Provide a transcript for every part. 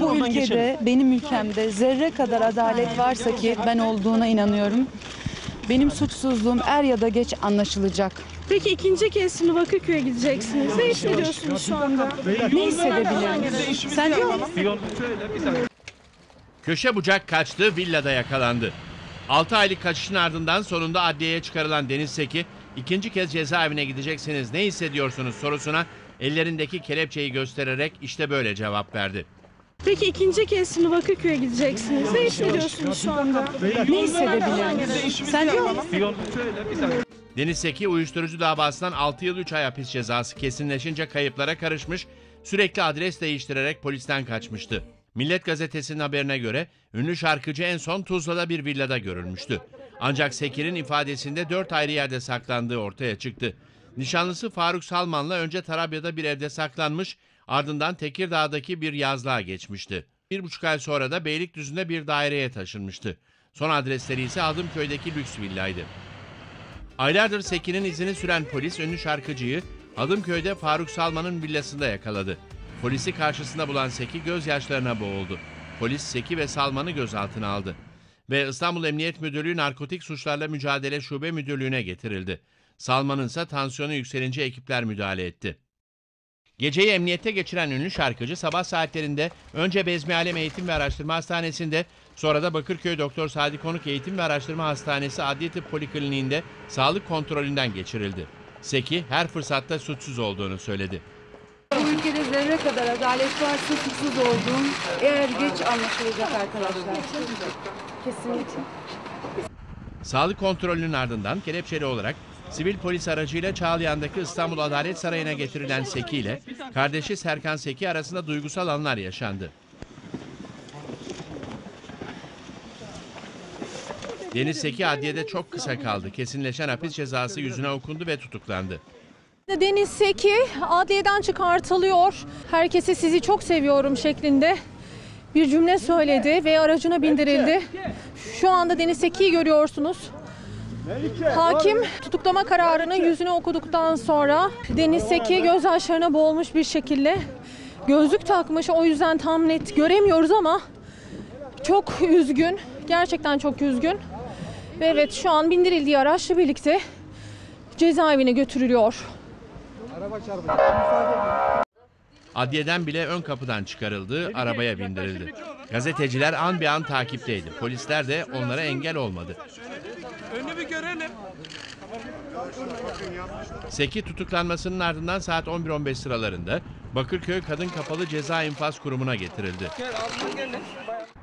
Bu ülkede, geçelim. benim ülkemde zerre kadar adalet varsa ki ben olduğuna inanıyorum. Benim suçsuzluğum er ya da geç anlaşılacak. Peki ikinci kez şimdi Bakırköy'e gideceksiniz. Ne hissediyorsunuz şu anda? Ne hissedebilirim? Sence Köşe bucak kaçtı, villada yakalandı. 6 aylık kaçışın ardından sonunda adliyeye çıkarılan Deniz Seki, ikinci kez cezaevine gideceksiniz ne hissediyorsunuz sorusuna ellerindeki kelepçeyi göstererek işte böyle cevap verdi. Peki ikinci kez şimdi Bakırköy'e gideceksiniz. Ne hissediyorsunuz şu anda? ne hissedebilirim? Sence Deniz Seki uyuşturucu davasından 6 yıl 3 ay hapis cezası kesinleşince kayıplara karışmış, sürekli adres değiştirerek polisten kaçmıştı. Millet gazetesinin haberine göre ünlü şarkıcı en son Tuzla'da bir villada görülmüştü. Ancak Seki'nin ifadesinde 4 ayrı yerde saklandığı ortaya çıktı. Nişanlısı Faruk Salman'la önce Tarabya'da bir evde saklanmış, ardından Tekirdağ'daki bir yazlığa geçmişti. Bir buçuk ay sonra da Beylikdüzü'nde bir daireye taşınmıştı. Son adresleri ise Adımköy'deki lüks villaydı. Aylardır Seki'nin izini süren polis ünlü şarkıcıyı Adımköy'de Faruk Salman'ın villasında yakaladı. Polisi karşısında bulan Seki gözyaşlarına boğuldu. Polis Seki ve Salman'ı gözaltına aldı. Ve İstanbul Emniyet Müdürlüğü Narkotik Suçlarla Mücadele Şube Müdürlüğü'ne getirildi. Salman'ın ise tansiyonu yükselince ekipler müdahale etti. Geceyi emniyette geçiren ünlü şarkıcı sabah saatlerinde önce Bezmi Alem Eğitim ve Araştırma Hastanesi'nde sonra da Bakırköy Doktor Sadi Konuk Eğitim ve Araştırma Hastanesi Adli Tıp Polikliniğinde sağlık kontrolünden geçirildi. Seki her fırsatta suçsuz olduğunu söyledi. bu ülkede zerre kadar adalet varsa suçsuz olduğum eğer geç anlaşılacak arkadaşlar. Kesinlikle. Sağlık kontrolünün ardından kelepçeli olarak sivil polis aracıyla Çağlayan'daki İstanbul Adalet Sarayı'na getirilen Seki ile kardeşi Serkan Seki arasında duygusal anlar yaşandı. Deniz Seki adliyede çok kısa kaldı. Kesinleşen hapis cezası yüzüne okundu ve tutuklandı. Deniz Seki adliyeden çıkartılıyor. Herkese sizi çok seviyorum şeklinde bir cümle söyledi ve aracına bindirildi. Şu anda Deniz Seki'yi görüyorsunuz. Hakim tutuklama kararını yüzüne okuduktan sonra Deniz Seki gözyaşlarına boğulmuş bir şekilde gözlük takmış. O yüzden tam net göremiyoruz ama çok üzgün. Gerçekten çok üzgün. Ve evet şu an bindirildiği araçla birlikte cezaevine götürülüyor. Adliyeden bile ön kapıdan çıkarıldı, arabaya bindirildi. Gazeteciler an bir an takipteydi. Polisler de onlara engel olmadı. Seki tutuklanmasının ardından saat 11.15 sıralarında Bakırköy Kadın Kapalı Ceza İnfaz Kurumu'na getirildi.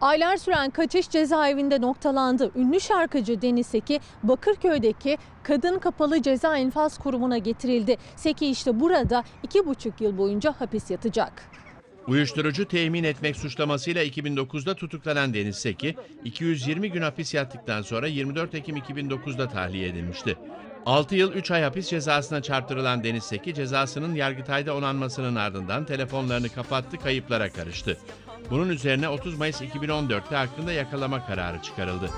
Aylar süren kaçış cezaevinde noktalandı. Ünlü şarkıcı Deniz Seki Bakırköy'deki Kadın Kapalı Ceza İnfaz Kurumu'na getirildi. Seki işte burada iki buçuk yıl boyunca hapis yatacak. Uyuşturucu temin etmek suçlamasıyla 2009'da tutuklanan Deniz Seki, 220 gün hapis yattıktan sonra 24 Ekim 2009'da tahliye edilmişti. 6 yıl 3 ay hapis cezasına çarptırılan Deniz Seki cezasının Yargıtay'da onanmasının ardından telefonlarını kapattı, kayıplara karıştı. Bunun üzerine 30 Mayıs 2014'te hakkında yakalama kararı çıkarıldı.